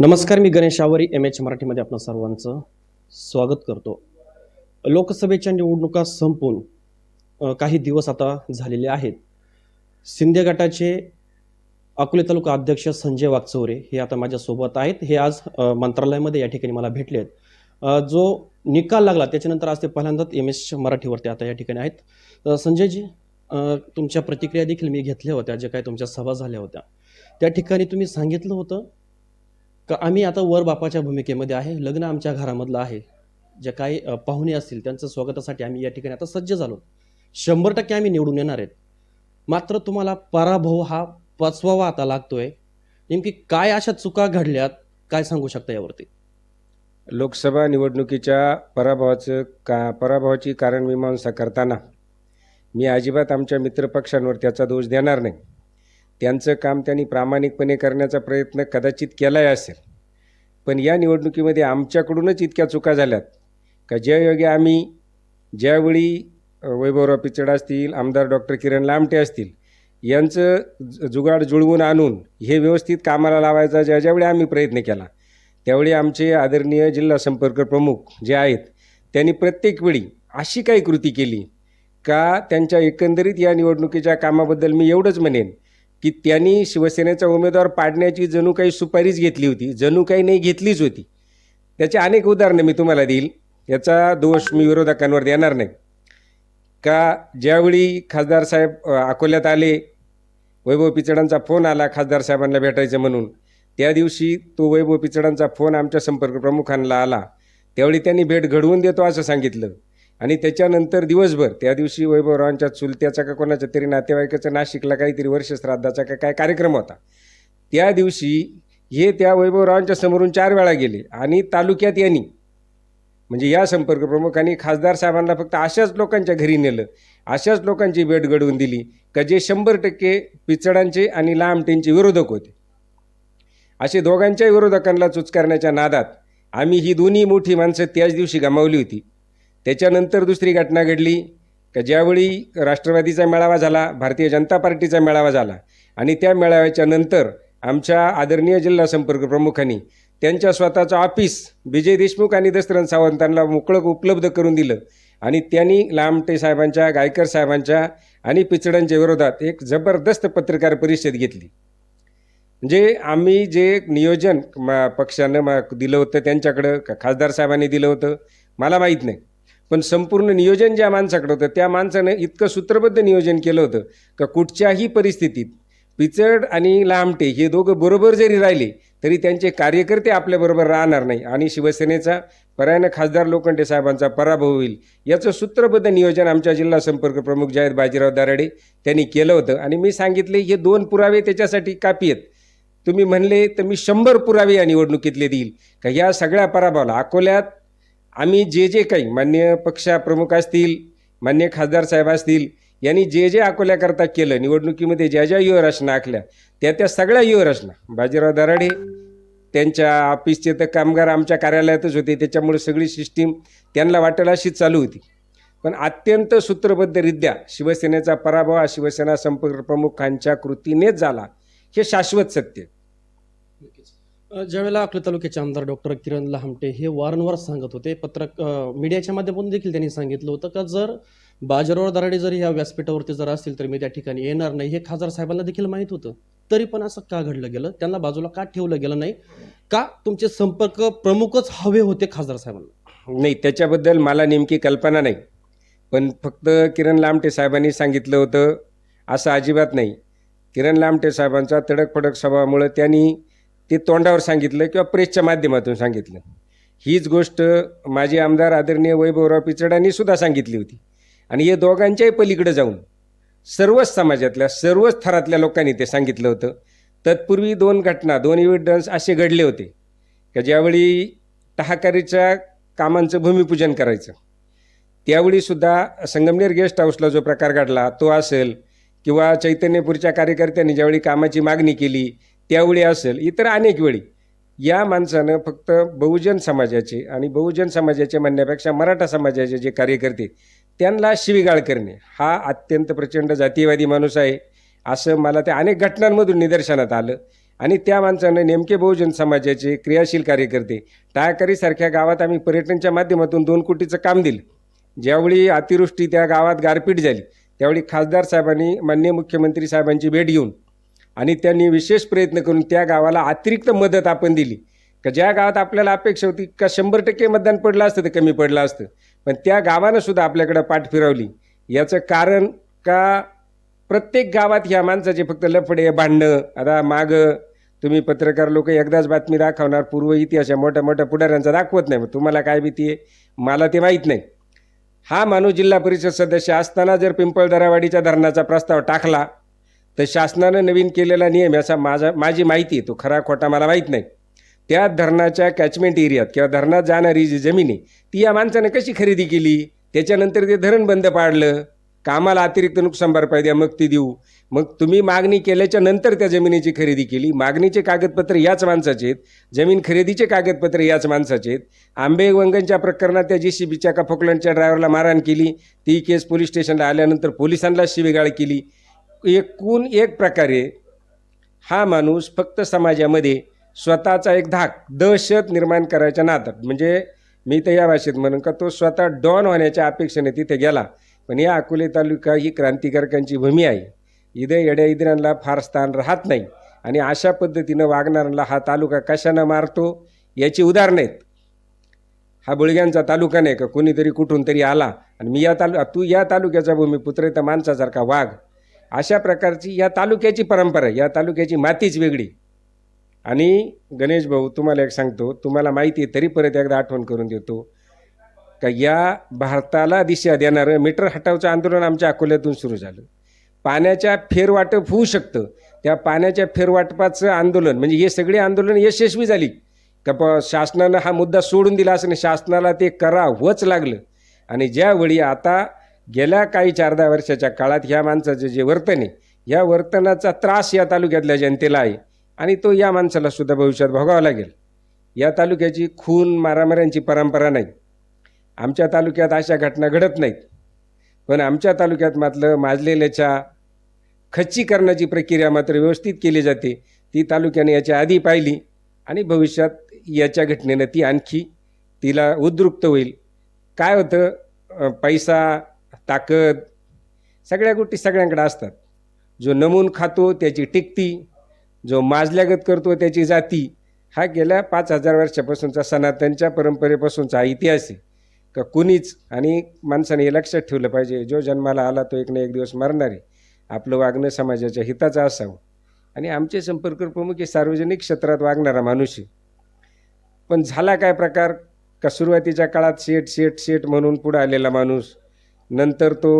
नमस्कार मी गणेश आवरी M H मराठीमध्ये आपलं सर्वांचं स्वागत करतो. लोकसभेच्या निवडणुका संपून काही दिवस आता झालेले आहेत. शिंदे गटाचे अकोले तालुका अध्यक्ष संजय वागचौरे हे आता माझ्यासोबत आहेत. हे आज मंत्रालयामध्ये या ठिकाणी मला भेटले आहेत. जो निकाल लागला त्याच्यानंतर आज ते पहिल्यांदाच एम एस मराठीवरती आता या ठिकाणी आहेत. संजयजी तुमच्या प्रतिक्रिया देखील मी घेतल्या होत्या ज्या काही तुमच्या सभा झाल्या होत्या. त्या ठिकाणी तुम्ही सांगितलं होतं का आम्ही आता वर बापाच्या भूमिकेमध्ये आहे लग्न आमच्या घरामधलं आहे. जे काही पाहुणे असतील त्यांचं स्वागतासाठी आम्ही या ठिकाणी आता सज्ज झालो. शंभर टक्के आम्ही निवडून येणार आहेत. मात्र तुम्हाला पराभव हा पचवावा आता लागतोय. नेमकी काय अशा चुका घडल्यात काय सांगू शकता यावरती? लोकसभा निवडणुकीच्या पराभवाचं का पराभवाची कारणमीमांसा करताना मी अजिबात आमच्या मित्रपक्षांवर त्याचा दोष देणार नाही. त्यांचं काम त्यांनी प्रामाणिकपणे करण्याचा प्रयत्न कदाचित केलाही असेल. पण या निवडणुकीमध्ये आमच्याकडूनच इतक्या चुका झाल्यात. का ज्यायोगे आम्ही ज्यावेळी वैभवराव पिचड असतील आमदार डॉक्टर किरण लामटे असतील यांचं जुगाड जुळवून आणून हे व्यवस्थित कामाला लावायचा ज्या ज्यावेळी आम्ही प्रयत्न केला त्यावेळी आमचे आदरणीय जिल्हा संपर्क प्रमुख जे आहेत त्यांनी प्रत्येक वेळी अशी काही कृती केली का त्यांच्या एकंदरीत या निवडणुकीच्या कामाबद्दल मी एवढंच म्हणेन की त्यांनी शिवसेनेचा उमेदवार पाडण्याची जणू काही सुपारीच घेतली होती जणू काही नाही घेतलीच होती. त्याचे अनेक उदाहरणं मी तुम्हाला देईल. याचा दोष मी विरोधकांवर देणार नाही. का ज्यावेळी खासदार साहेब अकोल्यात आले वैभव पिचडांचा फोन आला खासदार साहेबांना भेटायचं म्हणून त्या दिवशी तो वैभव पिचडांचा फोन आमच्या संपर्क प्रमुखांना आला. त्यावेळी त्यांनी भेट घडवून देतो असं सांगितलं. आणि त्याच्यानंतर दिवसभर त्या दिवशी वैभवरावांच्या चुलत्याचा का कोणाच्या तरी नातेवाईकाचा नाशिकला काहीतरी वर्षश्राद्धाचा का काय कार्यक्रम होता. त्या दिवशी हे त्या वैभवरावांच्या समोरून चार वेळा गेले आणि तालुक्यात यांनी म्हणजे या संपर्क प्रमुखांनी खासदार साहेबांना फक्त अशाच लोकांच्या घरी नेलं अशाच लोकांची भेट घडवून दिली का जे शंभर टक्के पिचडांचे आणि लांबटेंचे विरोधक होते. असे दोघांच्याही विरोधकांना चुचकारण्याच्या नादात आम्ही ही दोन्ही मोठी माणसं त्याच दिवशी गमावली होती. त्याच्यानंतर दुसरी घटना घडली का ज्यावेळी राष्ट्रवादीचा मेळावा झाला भारतीय जनता पार्टीचा मेळावा झाला आणि त्या मेळाव्याच्या नंतर आमच्या आदरणीय जिल्हा संपर्क प्रमुखांनी त्यांच्या स्वतःचं ऑफिस विजय देशमुख आणि दसरथ सावंतांना मोकळं उपलब्ध करून दिलं आणि त्यांनी लामटे साहेबांच्या गायकर साहेबांच्या आणि पिचडांच्या विरोधात एक जबरदस्त पत्रकार परिषद घेतली. म्हणजे आम्ही जे नियोजन पक्षानं दिलं होतं त्यांच्याकडं का खासदार साहेबांनी दिलं होतं मला माहीत नाही. पण संपूर्ण नियोजन ज्या माणसाकडं होतं त्या माणसानं इतकं सूत्रबद्ध नियोजन केलं होतं का कुठच्याही परिस्थितीत पिचड आणि लामटे हे दोघं बरोबर जरी राहिले तरी त्यांचे कार्यकर्ते आपल्याबरोबर राहणार नाही. आणि शिवसेनेचा पर्यायानं खासदार लोखंडे साहेबांचा पराभव होईल याचं सूत्रबद्ध नियोजन आमच्या जिल्हा संपर्क प्रमुख जाहीर बाजीराव दाराडे त्यांनी केलं होतं. आणि मी सांगितले हे दोन पुरावे त्याच्यासाठी कापी आहेत. तुम्ही म्हणले तर मी शंभर पुरावे या निवडणुकीतले देईल. का ह्या सगळ्या पराभवाला अकोल्यात आम्ही जे जे काही मान्य पक्षप्रमुख असतील मान्य खासदार साहेब असतील यांनी जे जे अकोल्याकरता केलं निवडणुकीमध्ये ज्या ज्या व्यूहरचना आखल्या त्या त्या सगळ्या व्यूहरचना बाजीराव दराडे त्यांच्या ऑफिसचे तर कामगार आमच्या कार्यालयातच होते त्याच्यामुळे सगळी सिस्टीम त्यांना वाटेल अशी चालू होती. पण अत्यंत सूत्रबद्धरित्या शिवसेनेचा पराभव हा शिवसेना संपर्क प्रमुखांच्या कृतीनेच झाला हे शाश्वत सत्य. ज्यावेळेला अकोले तालुक्याचे आमदार डॉक्टर किरण लहामटे हे वारंवार सांगत होते पत्रक मीडियाच्या माध्यमातून देखील त्यांनी सांगितलं होतं का जर बाजारावर दराडे जर ह्या व्यासपीठावरती जर असतील तर मी त्या ठिकाणी येणार नाही हे खासदार साहेबांना देखील माहीत होतं. तरी पण असं का घडलं गेलं? त्यांना बाजूला का ठेवलं गेलं नाही? का तुमचे संपर्क प्रमुखच हवे होते खासदार साहेबांना? नाही त्याच्याबद्दल मला नेमकी कल्पना नाही. पण फक्त किरण लामटे साहेबांनी सांगितलं होतं असं अजिबात नाही. किरण लामटे साहेबांचा तडकफडक स्वभावामुळे त्यांनी ते तोंडावर सांगितलं किंवा प्रेसच्या माध्यमातून सांगितलं. हीच गोष्ट माझे आमदार आदरणीय वैभवराव पिचडांनी सुद्धा सांगितली होती. आणि हे दोघांच्याही पलीकडे जाऊन सर्वच समाजातल्या सर्वच थरातल्या लोकांनी ते सांगितलं होतं. तत्पूर्वी दोन घटना दोन इव्हिडन्स असे घडले होते. का ज्यावेळी टहाकारीच्या कामांचं भूमिपूजन करायचं त्यावेळीसुद्धा संगमनेर गेस्ट हाऊसला जो प्रकार घडला तो असेल किंवा चैतन्यपूरच्या कार्यकर्त्यांनी ज्यावेळी कामाची मागणी केली त्यावेळी असेल इतर अनेक वेळी. या माणसानं फक्त बहुजन समाजाचे आणि बहुजन समाजाचे म्हणण्यापेक्षा मराठा समाजाचे जे कार्यकर्ते त्यांना शिवीगाळ करणे हा अत्यंत प्रचंड जातीयवादी माणूस आहे. असं मला त्या अनेक घटनांमधून निदर्शनात आलं. आणि त्या माणसानं नेमके बहुजन समाजाचे क्रियाशील कार्यकर्ते टाळकरीसारख्या गावात आम्ही पर्यटनच्या माध्यमातून दोन कोटीचं काम दिलं. ज्यावेळी अतिवृष्टी त्या गावात गारपीट झाली त्यावेळी खासदार साहेबांनी माननीय मुख्यमंत्री साहेबांची भेट घेऊन आणि त्यांनी विशेष प्रयत्न करून त्या गावाला अतिरिक्त मदत आपण दिली. का ज्या गावात आपल्याला अपेक्षा होती का शंभर टक्के मतदान पडलं असतं तर कमी पडलं असतं. पण त्या गावानं सुद्धा आपल्याकडं पाठ फिरवली. याचं कारण का प्रत्येक गावात ह्या माणसाचे फक्त लफडे भांडणं आता मागं तुम्ही पत्रकार लोक एकदाच बातमी दाखवणार पूर्व इतिहास या मोठ्या मोठ्या पुढाऱ्यांचा दाखवत नाही मग तुम्हाला काय भीती आहे? मला ते माहीत नाही. हा माणूस जिल्हा परिषद सदस्य असताना जर पिंपळदरावाडीच्या धरणाचा प्रस्ताव टाकला तर शासनानं नवीन केलेला नियम याचा माझा माझी माहिती आहे तो खरा खोटा मला माहीत नाही. त्या धरणाच्या कॅचमेंट एरियात किंवा धरणात जाणारी जी जमीन आहे ती या माणसानं कशी खरेदी केली? त्याच्यानंतर ते धरण बंद पाडलं. कामाला अतिरिक्त नुकसान भरपाई द्या मग ती देऊ. मग तुम्ही मागणी केल्याच्यानंतर त्या जमिनीची खरेदी केली. मागणीचे कागदपत्र याच माणसाचे आहेत. जमीन खरेदीचे कागदपत्र याच माणसाचे आहेत. आंबेवंगनच्या प्रकरणात त्या जी सी बीच्या का फोकलंडच्या ड्रायव्हरला मारहाण केली. ती केस पोलीस स्टेशनला आल्यानंतर पोलिसांना शिवेगाळ केली. एकूण एक प्रकारे हा माणूस फक्त समाजामध्ये स्वतःचा एक धाक दहशत निर्माण करायच्या नादात. म्हणजे मी तर या भाषेत म्हणून का तो स्वतः डॉन होण्याच्या अपेक्षेने तिथे गेला. पण या अकोले तालुका ही क्रांतिकारकांची भूमी आहे. इथं येड्या इद्रांना फार स्थान राहत नाही. आणि अशा पद्धतीनं वागणाऱ्यांना हा तालुका कशानं मारतो याची उदाहरणं आहेत. हा बुळग्यांचा तालुका नाही का? कोणीतरी कुठून तरी आला. आणि मी या तालु तू या तालुक्याचा भूमिपुत्र आहे तर माणसासारखा वाघ. अशा प्रकारची या तालुक्याची परंपरा आहे. या तालुक्याची मातीच वेगळी. आणि गणेश भाऊ तुम्हाला एक सांगतो तुम्हाला माहिती आहे तरी परत एकदा आठवण करून देतो का या भारताला दिशा देणारं मीटर हटावचं आंदोलन आमच्या अकोल्यातून सुरू झालं. पाण्याच्या फेरवाटप होऊ शकतं. त्या पाण्याच्या फेरवाटपाचं आंदोलन म्हणजे हे सगळे आंदोलन यशस्वी झाली का प शासनानं हा मुद्दा सोडून दिला असं नाही. शासनाला ते करावंच लागलं. आणि ज्यावेळी आता गेल्या काही चार दहा वर्षाच्या काळात ह्या माणसाचं जे वर्तन आहे या वर्तनाचा त्रास या तालुक्यातल्या जनतेला आहे आणि तो या माणसाला सुद्धा भविष्यात भोगावा लागेल. या तालुक्याची खून मारामाऱ्यांची परंपरा नाही. आमच्या तालुक्यात अशा घटना घडत नाहीत. पण आमच्या तालुक्यात मात्र माजलेल्याच्या खच्चीकरणाची प्रक्रिया मात्र व्यवस्थित केली जाते. ती तालुक्याने याच्या आधी पाहिली आणि भविष्यात याच्या घटनेनं ती आणखी तिला उद्रुक्त होईल. काय होतं? पैसा ताकद सगळ्या गोष्टी सगळ्यांकडे असतात. जो नमून खातो त्याची टिकती जो माजल्यागत करतो त्याची जाती हा गेल्या पाच हजार वर्षापासूनचा सनातनच्या परंपरेपासूनचा इतिहास आहे. का कुणीच आणि माणसाने हे लक्षात ठेवलं पाहिजे जो जन्माला आला तो एक ना एक दिवस मरणार आहे. आपलं वागणं समाजाच्या हिताचं असावं. आणि आमचे संपर्क प्रमुख हे सार्वजनिक क्षेत्रात वागणारा माणूस आहे. पण झाला काय प्रकार? का सुरुवातीच्या काळात शेट शेट शेट म्हणून पुढं आलेला माणूस नंतर तो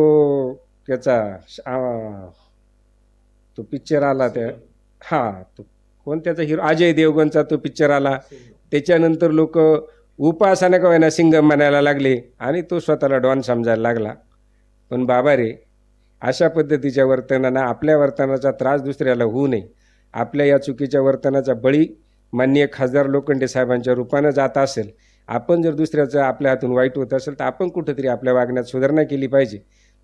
त्याचा तो पिक्चर आला त्या हां तो कोण त्याचा हिरो अजय देवगणचा तो पिक्चर आला. त्याच्यानंतर लोक उपासना का सिंगम म्हणायला लागले आणि तो स्वतःला डॉन समजायला लागला. पण बाबा रे अशा पद्धतीच्या वर्तनानं आपल्या वर्तनाचा त्रास दुसऱ्याला होऊ नये. आपल्या या चुकीच्या वर्तनाचा बळी माननीय खासदार लोखंडे साहेबांच्या रूपानं जात असेल. आपण जर दुसऱ्याचं आपल्या हातून वाईट होत असेल तर आपण कुठंतरी आपल्या वागण्यात सुधारणा केली पाहिजे.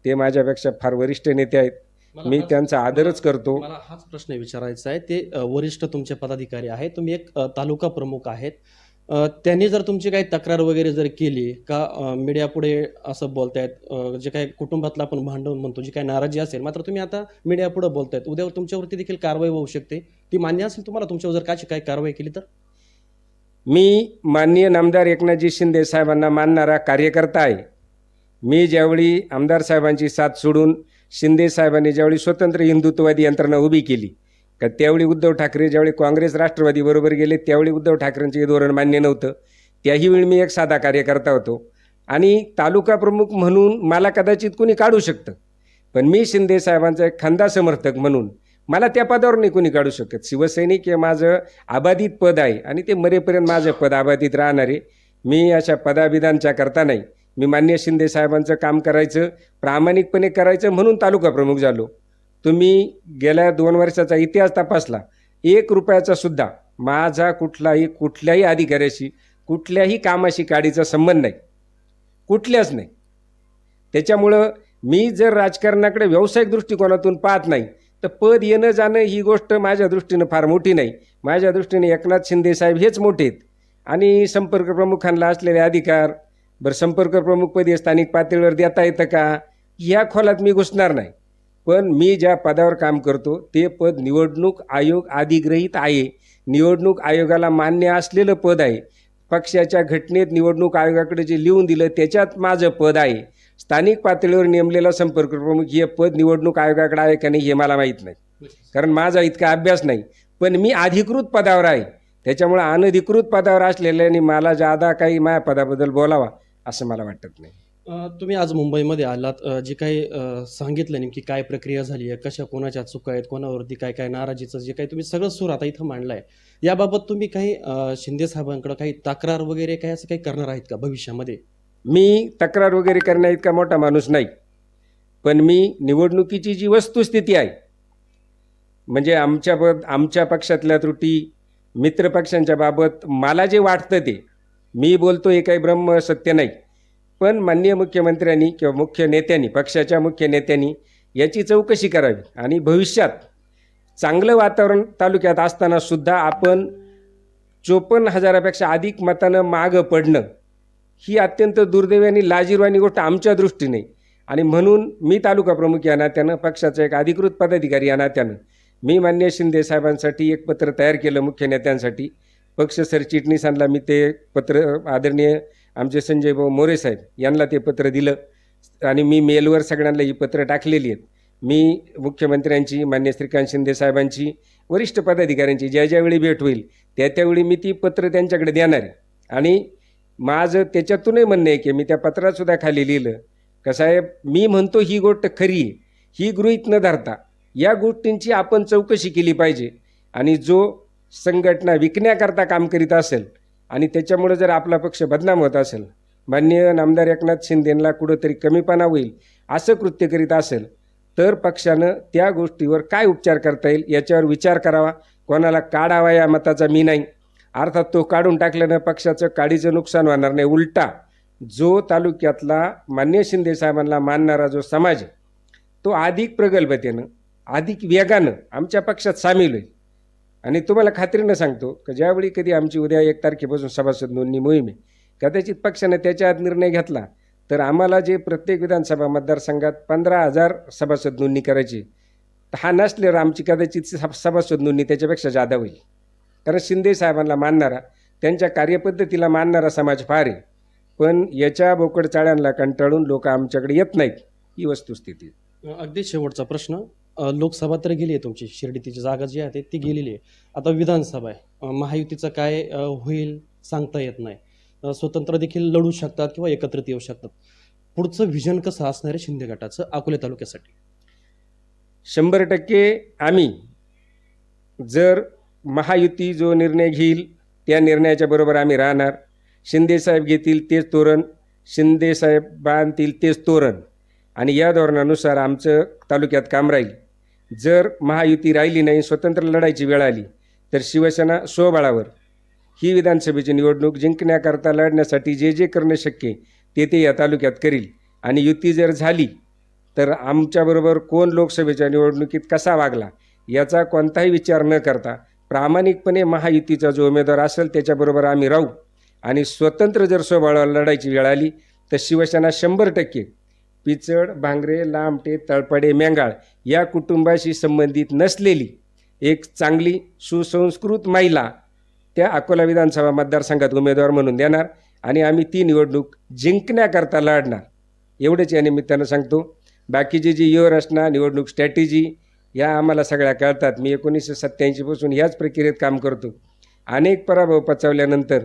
ते माझ्यापेक्षा फार वरिष्ठ नेते आहेत. मी त्यांचा आदरच करतो. मला हाच प्रश्न विचारायचा आहे. ते वरिष्ठ तुमचे पदाधिकारी आहेत. तुम्ही एक तालुका प्रमुख आहेत. त्यांनी जर तुमची काही तक्रार वगैरे जर केली का मीडिया पुढे असं बोलतायत जे काही कुटुंबातलं आपण भांडण म्हणतो जी काही नाराजी असेल मात्र तुम्ही आता मीडिया पुढे बोलतायत. उद्या तुमच्यावरती देखील कारवाई होऊ शकते. ती मान्य असेल तुम्हाला? तुमच्यावर जर काय काही कारवाई केली तर? मी माननीय नामदार एकनाथजी शिंदे साहेबांना मानणारा कार्यकर्ता आहे. मी ज्यावेळी आमदार साहेबांची साथ सोडून शिंदे साहेबांनी ज्यावेळी स्वतंत्र हिंदुत्ववादी यंत्रणा उभी केली का त्यावेळी उद्धव ठाकरे ज्यावेळी काँग्रेस राष्ट्रवादी बरोबर गेले त्यावेळी उद्धव ठाकरेंचे हे धोरण मान्य नव्हतं. त्याही वेळी मी एक साधा कार्यकर्ता होतो. आणि तालुका प्रमुख म्हणून मला कदाचित कोणी काढू शकतं. पण मी शिंदे साहेबांचा एक खंदा समर्थक म्हणून मला त्या पदावर नाही कोणी काढू शकत. शिवसैनिक हे माझं अबाधित पद आहे आणि ते मरेपर्यंत माझं पद अबाधित राहणार. आहे मी अशा पदाभिधानच्या करता नाही. मी मान्य शिंदे साहेबांचं काम करायचं प्रामाणिकपणे करायचं म्हणून तालुका प्रमुख झालो. तुम्ही गेल्या दोन वर्षाचा इतिहास तपासला. एक रुपयाचा सुद्धा माझा कुठलाही कुठल्याही अधिकाऱ्याशी कुठल्याही कामाशी काडीचा संबंध नाही. कुठल्याच नाही. त्याच्यामुळं मी जर राजकारणाकडे व्यावसायिक दृष्टिकोनातून पाहत नाही तर पद येणं जाणं ही गोष्ट माझ्या दृष्टीनं फार मोठी नाही. माझ्या दृष्टीने एकनाथ शिंदे साहेब हेच मोठे आहेत. आणि संपर्क प्रमुखांना असलेले अधिकार बरं संपर्क प्रमुखपदी स्थानिक पातळीवर देता येतं का? या खोलात मी घुसणार नाही. पण मी ज्या पदावर काम करतो ते पद निवडणूक आयोग अधिग्रहित आहे. निवडणूक आयोगाला मान्य असलेलं पद आहे. पक्षाच्या घटनेत निवडणूक आयोगाकडे जे लिहून दिलं त्याच्यात माझं पद आहे. स्थानिक पातळीवर नेमलेला संपर्क प्रमुख हे पद निवडणूक आयोगाकडे आहे का नाही हे मला माहीत नाही. कारण माझा इतका अभ्यास नाही. पण मी अधिकृत पदावर आहे. त्याच्यामुळे अनधिकृत पदावर असलेल्याने मला जादा काही माझ्या पदाबद्दल बोलावा असं मला वाटत नाही. तुम्ही आज मुंबईमध्ये आलात. जे काही सांगितलं नेमकी काय प्रक्रिया झाली आहे कशा कोणाच्या चुका आहेत कोणावरती काय काय नाराजीचं जे काही तुम्ही सगळं सूर आता इथं मांडलं आहे याबाबत तुम्ही काही शिंदे साहेबांकडे काही तक्रार वगैरे काही असं काही करणार आहेत का भविष्यामध्ये? मी तक्रार वगैरे करण्या इतका मोठा माणूस नाही. पण मी निवडणुकीची जी वस्तुस्थिती आहे म्हणजे आमच्या ब- आमच्या पक्षातल्या त्रुटी मित्रपक्षांच्या बाबत मला जे वाटतं ते मी बोलतो हे काही ब्रह्म सत्य नाही. पण माननीय मुख्यमंत्र्यांनी किंवा मुख्य नेत्यांनी पक्षाच्या मुख्य नेत्यांनी याची चौकशी करावी आणि भविष्यात चांगलं वातावरण तालुक्यात असताना सुद्धा आपण चोपन्न हजारापेक्षा अधिक मतानं मागं पडणं ही अत्यंत दुर्दैवी आणि लाजीरवाणी गोष्ट आमच्या दृष्टीने. आणि म्हणून मी तालुका प्रमुख या नात्यानं पक्षाचा एक अधिकृत पदाधिकारी या नात्यानं मी मान्य शिंदे साहेबांसाठी एक पत्र तयार केलं मुख्य नेत्यांसाठी. पक्ष सरचिटणीसांना मी ते पत्र आदरणीय आमचे संजय भाऊ मोरे साहेब यांना ते पत्र दिलं. आणि मी मेलवर सगळ्यांना ही पत्र टाकलेली आहेत. मी मुख्यमंत्र्यांची मान्य श्रीकांत शिंदे साहेबांची वरिष्ठ पदाधिकाऱ्यांची ज्या ज्यावेळी भेट होईल त्या त्यावेळी मी ती पत्र त्यांच्याकडे देणार आहे. आणि माझं त्याच्यातूनही म्हणणं आहे की मी त्या पत्रात सुद्धा खाली लिहिलं का साहेब मी म्हणतो ही गोष्ट खरी आहे. ही गृहीत न धरता या गोष्टींची आपण चौकशी केली पाहिजे आणि जो संघटना विकण्याकरता काम करीत असेल आणि त्याच्यामुळे जर आपला पक्ष बदनाम होत असेल माननीय नामदार एकनाथ शिंदेला कुठंतरी कमीपणा होईल असं कृत्य करीत असेल तर पक्षानं त्या गोष्टीवर काय उपचार करता येईल याच्यावर विचार करावा. कोणाला काढावा या मताचा मी नाही. अर्थात तो काढून टाकल्यानं पक्षाचं काडीचं नुकसान होणार नाही. उलटा जो तालुक्यातला मान्य शिंदे साहेबांना मानणारा जो समाज आहे तो अधिक प्रगल्भतेनं अधिक वेगानं आमच्या पक्षात सामील होईल. आणि तुम्हाला खात्रीनं सांगतो की ज्यावेळी कधी आमची उद्या एक तारखेपासून सभासद नोंदणी मोहीम आहे कदाचित पक्षानं त्याच्या आत निर्णय घेतला तर आम्हाला जे प्रत्येक विधानसभा मतदारसंघात पंधरा हजार सभासद नोंदणी करायची तर हा नसल्यावर आमची कदाचित सभासद नोंदणी त्याच्यापेक्षा जादा होईल. कारण शिंदे साहेबांना मानणारा त्यांच्या कार्यपद्धतीला मानणारा समाज फार आहे. पण याच्या बोकड चाळ्यांना कंटाळून लोक आमच्याकडे येत नाहीत ही वस्तुस्थिती अगदी शेवटचा प्रश्न. लोकसभा तर गेली आहे तुमची शिर्डी तिची जागा जी आहे ती गेलेली आहे. आता विधानसभा आहे. महायुतीचं काय होईल सांगता येत नाही. स्वतंत्र देखील लढू शकतात किंवा एकत्रित येऊ शकतात. पुढचं व्हिजन कसं असणार आहे शिंदे गटाचं अकोले तालुक्यासाठी? शंभर टक्के आम्ही जर महायुती जो निर्णय घेईल त्या निर्णयाच्या बरोबर आम्ही राहणार. शिंदेसाहेब घेतील तेच तोरण शिंदेसाहेब बांधतील तेच तोरण. आणि या धोरणानुसार आमचं तालुक्यात काम राहील. जर महायुती राहिली नाही स्वतंत्र लढायची वेळ आली तर शिवसेना स्वबळावर ही विधानसभेची निवडणूक जिंकण्याकरता लढण्यासाठी जे जे करणं शक्य ते ते या तालुक्यात करील. आणि युती जर झाली तर आमच्याबरोबर कोण लोकसभेच्या निवडणुकीत कसा वागला याचा कोणताही विचार न करता प्रामाणिकपणे महायुतीचा जो उमेदवार असेल त्याच्याबरोबर आम्ही राहू. आणि स्वतंत्र जर स्वबळावर लढायची वेळ आली तर शिवसेना शंभर टक्के पिचड भांगरे लांबटे तळपडे मेंगाळ या कुटुंबाशी संबंधित नसलेली एक चांगली सुसंस्कृत महिला त्या अकोला विधानसभा मतदारसंघात उमेदवार म्हणून देणार आणि आम्ही ती निवडणूक जिंकण्याकरता लढणार. एवढंच या निमित्तानं सांगतो. बाकीची जी युअर निवडणूक स्ट्रॅटेजी या आम्हाला सगळ्या कळतात. मी एकोणीसशे सत्त्याऐंशीपासून ह्याच प्रक्रियेत काम करतो. अनेक पराभव पचवल्यानंतर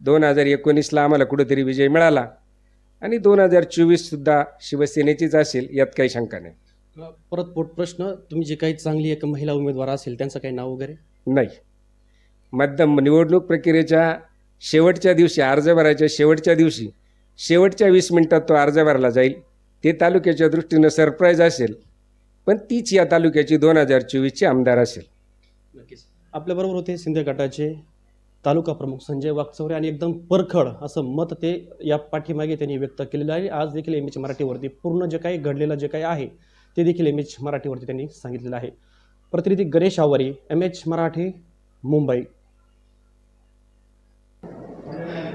दोन हजार एकोणीसला आम्हाला कुठेतरी विजय मिळाला. आणि दोन हजार चोवीससुद्धा शिवसेनेचीच असेल यात काही शंका नाही. परत पोट प्रश्न तुम्ही जे काही चांगली एक महिला उमेदवार असेल त्यांचं काही नाव वगैरे? नाही. मतदान निवडणूक प्रक्रियेच्या शेवटच्या दिवशी अर्ज भरायच्या शेवटच्या दिवशी शेवटच्या वीस मिनिटात तो अर्ज भरला जाईल. ते तालुक्याच्या दृष्टीनं सरप्राईज असेल. पण तीच या तालुक्याची दोन हजार चोवीसची आमदार असेल. नक्कीच. आपल्याबरोबर होते शिंदे गटाचे तालुका प्रमुख संजय वाकचौरे आणि एकदम परखड असं मत ते या पाठीमागे त्यांनी व्यक्त केलेलं आहे. आज देखील एम एच मराठीवरती पूर्ण जे काही घडलेलं जे काही आहे ते देखील एम एच मराठीवरती त्यांनी सांगितलेलं आहे. प्रतिनिधी गणेश आवारी एम एच मराठी मुंबई.